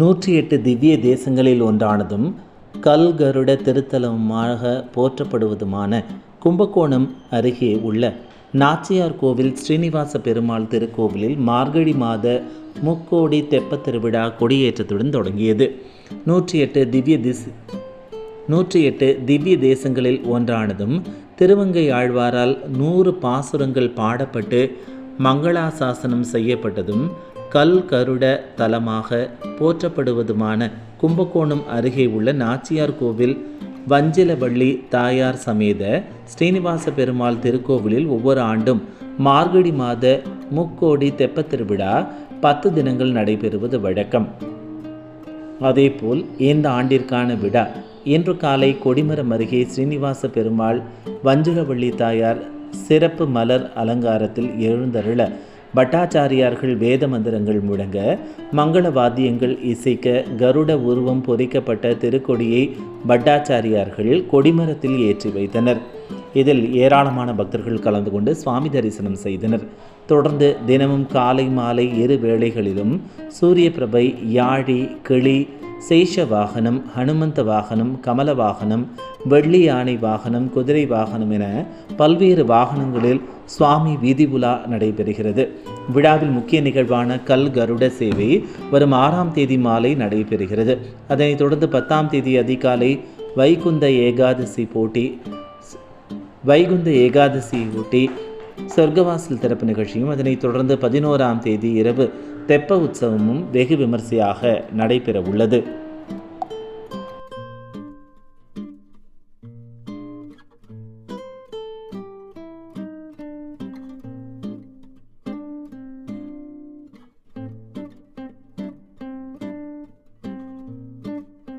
நூற்றி எட்டு திவ்ய தேசங்களில் ஒன்றானதும் கல்கருட திருத்தலமாக போற்றப்படுவதுமான கும்பகோணம் அருகே உள்ள நாச்சியார் கோவில் ஸ்ரீனிவாச பெருமாள் திருக்கோவிலில் மார்கழி மாத முக்கோடி தெப்பத் திருவிழா கொடியேற்றத்துடன் தொடங்கியது. நூற்றி எட்டு திவ்ய திஸ் நூற்றி எட்டு திவ்ய தேசங்களில் ஒன்றானதும் திருவங்கை ஆழ்வாரால் நூறு பாசுரங்கள் பாடப்பட்டு மங்களாசாசனம் செய்யப்பட்டதும் கல் கருட தலமாக போற்றப்படுவதுமான கும்பகோணம் அருகே உள்ள நாச்சியார் கோவில் வஞ்சிலவள்ளி தாயார் சமேத ஸ்ரீனிவாச பெருமாள் திருக்கோவிலில் ஒவ்வொரு ஆண்டும் மார்கழி மாத முக்கோடி தெப்பத் திருவிழா பத்து தினங்கள் நடைபெறுவது வழக்கம். அதேபோல் இந்த ஆண்டிற்கான விழா இன்று காலை கொடிமரம் அருகே ஸ்ரீனிவாச பெருமாள் வஞ்சிலவள்ளி தாயார் சிறப்பு மலர் அலங்காரத்தில் எழுந்தருள பட்டாச்சாரியார்கள் வேத மந்திரங்கள் முழங்க மங்கள வாத்தியங்கள் இசைக்க கருட உருவம் பொறிக்கப்பட்ட திருக்கொடியை பட்டாச்சாரியார்கள் கொடிமரத்தில் ஏற்றி வைத்தனர். இதில் ஏராளமான பக்தர்கள் கலந்து கொண்டு சுவாமி தரிசனம் செய்தனர். தொடர்ந்து தினமும் காலை மாலை இரு வேளைகளிலும் சூரிய பிரபை யாழி கிளி சேஷ வாகனம் ஹனுமந்த வாகனம் கமல வாகனம் வெள்ளி யானை வாகனம் குதிரை வாகனம் என பல்வேறு வாகனங்களில் சுவாமி வீதி உலா நடைபெறுகிறது. விழாவில் முக்கிய நிகழ்வான கல் கருட சேவை வரும் ஆறாம் தேதி மாலை நடைபெறுகிறது. அதனைத் தொடர்ந்து பத்தாம் தேதி அதிகாலை வைகுந்த ஏகாதசி போட்டி வைகுந்த ஏகாதசி ஊட்டி சொர்க்கவாசல் திறப்பு நிகழ்ச்சியும் அதனைத் தொடர்ந்து பதினோராம் தேதி இரவு தெப்ப உற்சவமும் வெகு விமர்சையாக நடைபெற உள்ளது